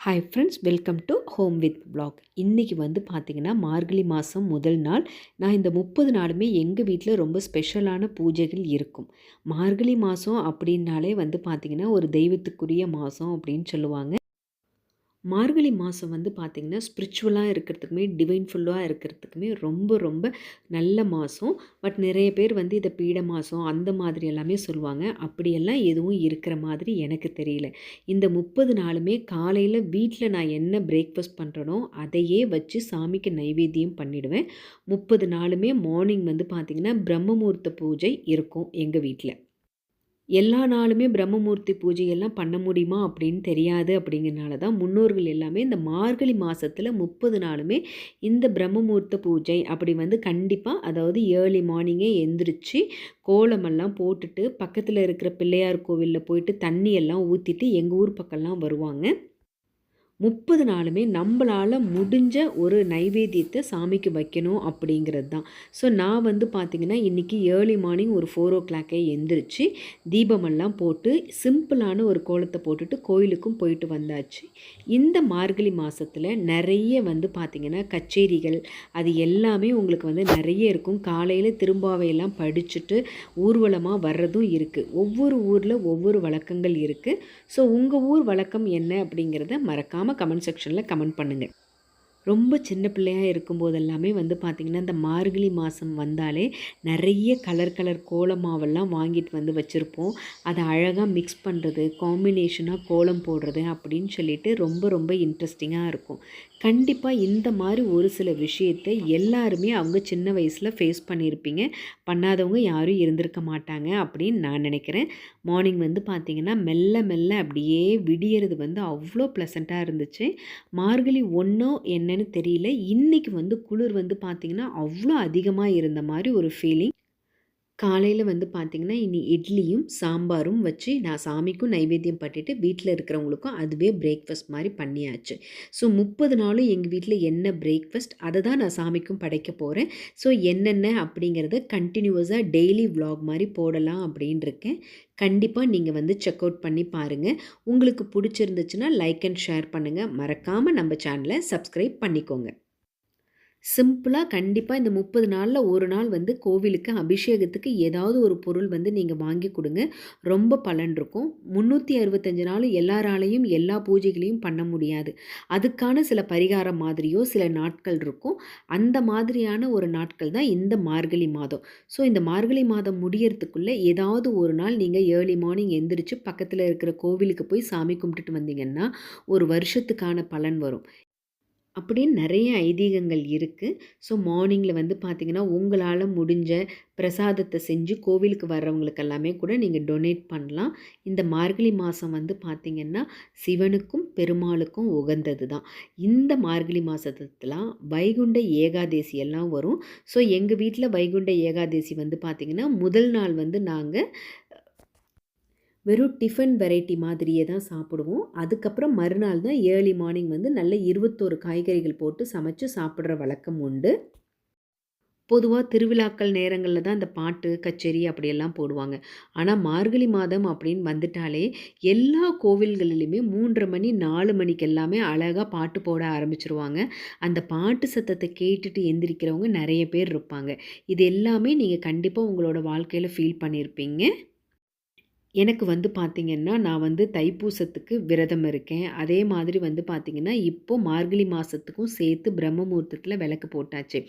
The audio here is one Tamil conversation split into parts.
Hi friends welcome to home with black இன்றைக்கி வந்து பார்த்திங்கன்னா மார்கழி மாதம் முதல் நாள். நான் இந்த முப்பது நாளுமே எங்கள் வீட்டில் ரொம்ப ஸ்பெஷலான பூஜைகள் இருக்கும். மார்கழி மாதம் அப்படின்னாலே வந்து பார்த்திங்கன்னா ஒரு தெய்வத்துக்குரிய மாதம் அப்படின்னு சொல்லுவாங்க. மார்கழி மாதம் வந்து பார்த்திங்கன்னா ஸ்பிரிச்சுவலாக இருக்கிறதுக்குமே டிவைன் ஃபுல்லாக இருக்கிறதுக்குமே ரொம்ப ரொம்ப நல்ல மாதம் பட் நிறைய பேர் வந்து இதை பீட மாதம் அந்த மாதிரி எல்லாமே சொல்லுவாங்க. அப்படியெல்லாம் எதுவும் இருக்கிற மாதிரி எனக்கு தெரியல. இந்த முப்பது நாளுமே காலையில் வீட்டில் நான் என்ன பிரேக்ஃபாஸ்ட் பண்ணுறனோ அதையே வச்சு சாமிக்கு நைவேத்தியம் பண்ணிவிடுவேன் முப்பது நாளுமே மார்னிங் வந்து பார்த்திங்கன்னா பிரம்மமூர்த்த பூஜை இருக்கும் எங்கள் வீட்டில் எல்லா நாளுமே பிரம்மமூர்த்தி பூஜையெல்லாம் பண்ண முடியுமா அப்படின்னு தெரியாது அப்படிங்கிறனால தான் முன்னோர்கள் எல்லாமே இந்த மார்கழி மாதத்தில் முப்பது நாளுமே இந்த பிரம்மமூர்த்த பூஜை அப்படி வந்து கண்டிப்பாக அதாவது ஏர்லி மார்னிங்கே எந்திரிச்சு கோலமெல்லாம் போட்டுட்டு பக்கத்தில் இருக்கிற பிள்ளையார் கோவிலில் போயிட்டு தண்ணியெல்லாம் ஊற்றிட்டு எங்கள் ஊர் பக்கம்லாம் வருவாங்க. முப்பது நாளுமே நம்மளால் முடிஞ்ச ஒரு நைவேத்தியத்தை சாமிக்கு வைக்கணும் அப்படிங்கிறது தான். ஸோ நான் வந்து பார்த்திங்கன்னா இன்றைக்கி ஏர்லி மார்னிங் ஒரு ஃபோர் ஓ கிளாக்கே எந்திரிச்சு தீபமெல்லாம் போட்டு சிம்பிளான ஒரு கோலத்தை போட்டுட்டு கோயிலுக்கும் போயிட்டு வந்தாச்சு. இந்த மார்கழி மாதத்தில் நிறைய வந்து பார்த்திங்கன்னா கச்சேரிகள் அது எல்லாமே உங்களுக்கு வந்து நிறைய இருக்கும். காலையில் திரும்பாவையெல்லாம் படிச்சுட்டு ஊர்வலமாக வர்றதும் இருக்குது ஒவ்வொரு ஊரில் ஒவ்வொரு வழக்கங்கள் இருக்குது ஸோ உங்கள் ஊர் வழக்கம் என்ன அப்படிங்கிறத மறக்காமல் மறக்காமல் கமெண்ட் செக்ஷனில் கமெண்ட் பண்ணுங்கள் ரொம்ப சின்ன பிள்ளையாக இருக்கும்போது எல்லாமே வந்து பார்த்திங்கன்னா இந்த மார்கழி மாதம் வந்தாலே நிறைய கலர் கலர் கோலமாவெல்லாம் வாங்கிட்டு வந்து வச்சுருப்போம். அதை அழகாக மிக்ஸ் பண்ணுறது காம்பினேஷனாக கோலம் போடுறது அப்படின்னு சொல்லிட்டு ரொம்ப ரொம்ப இன்ட்ரெஸ்டிங்காக இருக்கும். கண்டிப்பாக இந்த மாதிரி ஒரு சில விஷயத்தை எல்லாருமே அவங்க சின்ன வயசில் ஃபேஸ் பண்ணியிருப்பீங்க பண்ணாதவங்க யாரும் இருந்திருக்க மாட்டாங்க அப்படின்னு நான் நினைக்கிறேன். மார்னிங் வந்து பார்த்திங்கன்னா மெல்ல மெல்ல அப்படியே விடியறது வந்து அவ்வளோ ப்ளசண்ட்டாக இருந்துச்சு. மார்கழி ஒன்றோ என்னென்னு தெரியல. இன்றைக்கி வந்து குளிர் வந்து பார்த்திங்கன்னா அவ்வளோ அதிகமாக இருந்த மாதிரி ஒரு ஃபீலிங் காலையில் வந்து பார்த்திங்கன்னா இனி இட்லியும் சாம்பாரும் வச்சு நான் சாமிக்கும் நைவேத்தியம் பட்டிட்டு வீட்டில் இருக்கிறவங்களுக்கும் அதுவே பிரேக்ஃபாஸ்ட் மாதிரி பண்ணியாச்சு. ஸோ முப்பது நாளும் எங்கள் வீட்டில் என்ன பிரேக்ஃபாஸ்ட் அதை தான் நான் சாமிக்கும் படைக்க போகிறேன் ஸோ என்னென்ன அப்படிங்கிறத கண்டினியூஸாக டெய்லி விலாக் மாதிரி போடலாம் அப்படின்னு இருக்கேன் கண்டிப்பாக நீங்கள் வந்து செக் அவுட் பண்ணி பாருங்கள் உங்களுக்கு பிடிச்சிருந்துச்சுன்னா லைக் அண்ட் ஷேர் பண்ணுங்கள் மறக்காமல் நம்ம சேனலை சப்ஸ்கிரைப் பண்ணிக்கோங்க. சிம்பிளாக கண்டிப்பாக இந்த முப்பது நாளில் ஒரு நாள் வந்து கோவிலுக்கு அபிஷேகத்துக்கு ஏதாவது ஒரு பொருள் வந்து நீங்கள் வாங்கி கொடுங்க. ரொம்ப பலன் இருக்கும். முந்நூற்றி அறுபத்தஞ்சு நாள் எல்லாராலையும் எல்லா பூஜைகளையும் பண்ண முடியாது. அதுக்கான சில பரிகாரம் மாதிரியோ சில நாட்கள் இருக்கும். அந்த மாதிரியான ஒரு நாட்கள் தான் இந்த மார்கழி மாதம். ஸோ இந்த மார்கழி மாதம் முடியறதுக்குள்ளே ஏதாவது ஒரு நாள் நீங்கள் ஏர்லி மார்னிங் எந்திரிச்சு பக்கத்தில் இருக்கிற கோவிலுக்கு போய் சாமி கும்பிட்டுட்டு வந்தீங்கன்னா ஒரு வருஷத்துக்கான பலன் வரும். அப்படின்னு நிறைய ஐதீகங்கள் இருக்குது ஸோ மார்னிங்கில் வந்து பார்த்திங்கன்னா உங்களால் முடிஞ்ச பிரசாதத்தை செஞ்சு கோவிலுக்கு வர்றவங்களுக்கு எல்லாமே கூட நீங்கள் டொனேட் பண்ணலாம். இந்த மார்கழி மாதம் வந்து பார்த்திங்கன்னா சிவனுக்கும் பெருமாளுக்கும் உகந்தது தான் இந்த மார்கழி மாதத்துலாம் வைகுண்ட ஏகாதேசி எல்லாம் வரும். ஸோ எங்கள் வீட்டில் வைகுண்ட ஏகாதேசி வந்து பார்த்திங்கன்னா முதல் நாள் வந்து நாங்கள் வெறும் டிஃபன் வெரைட்டி மாதிரியே தான் சாப்பிடுவோம். அதுக்கப்புறம் மறுநாள் தான் ஏர்லி மார்னிங் வந்து நல்ல இருபத்தோரு காய்கறிகள் போட்டு சமைச்சு சாப்பிட்ற வழக்கம் உண்டு. பொதுவாக திருவிழாக்கள் நேரங்களில் தான் இந்த பாட்டு கச்சேரி அப்படியெல்லாம் போடுவாங்க. ஆனால் மார்கழி மாதம் அப்படின்னு வந்துட்டாலே எல்லா கோவில்களிலுமே மூன்றரை மணி நாலு மணிக்கு எல்லாமே அழகாக பாட்டு போட ஆரம்பிச்சிருவாங்க. அந்த பாட்டு சத்தத்தை கேட்டுட்டு எந்திரிக்கிறவங்க நிறைய பேர் இருப்பாங்க. இது எல்லாமே நீங்கள் கண்டிப்பாக உங்களோட வாழ்க்கையில் ஃபீல் பண்ணியிருப்பீங்க எனக்கு வந்து பார்த்திங்கன்னா நான் வந்து தைப்பூசத்துக்கு விரதம் இருக்கேன். அதே மாதிரி வந்து பார்த்திங்கன்னா இப்போது மார்கழி மாதத்துக்கும் சேர்த்து பிரம்ம முகூர்த்தத்தில் விளக்கு போட்டாச்சு.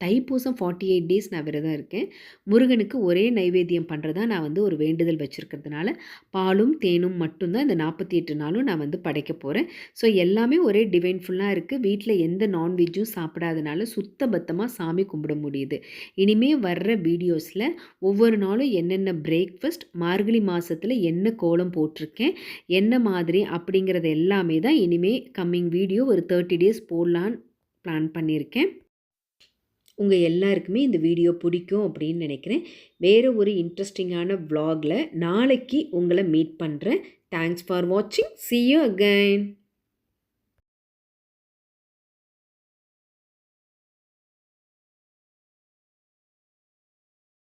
தைப்பூசம் ஃபார்ட்டி எயிட் டேஸ் நான் விரதம் இருக்கேன். முருகனுக்கு ஒரே நைவேத்தியம் பண்ணுறதா நான் வந்து ஒரு வேண்டுதல் வச்சுருக்கிறதுனால பாலும் தேனும் மட்டும்தான் இந்த நாற்பத்தி எட்டு நாளும் நான் வந்து படைக்க போகிறேன் ஸோ எல்லாமே ஒரே டிவைன்ஃபுல்லாக இருக்குது வீட்டில் எந்த நான்வெஜ்ஜும் சாப்பிடாதனால சுத்த பத்தமாக சாமி கும்பிட முடியுது. இனிமேல் வர்ற வீடியோஸில் ஒவ்வொரு நாளும் என்னென்ன பிரேக்ஃபாஸ்ட் மார்கழி மாதத்தில் என்ன கோலம் போட்டிருக்கேன் என்ன மாதிரி அப்படிங்கிறது எல்லாமே தான் இனிமேல் கம்மிங் வீடியோ ஒரு தேர்ட்டி டேஸ் போடலான்னு பிளான் பண்ணியிருக்கேன். உங்கள் எல்லாருக்குமே இந்த வீடியோ பிடிக்கும் அப்படின்னு நினைக்கிறேன். வேறு ஒரு இன்ட்ரெஸ்டிங்கான வ்ளாகில் நாளைக்கு உங்களை மீட் பண்ணுறேன் தேங்க்ஸ் ஃபார் வாட்சிங் சி யூ அகைன்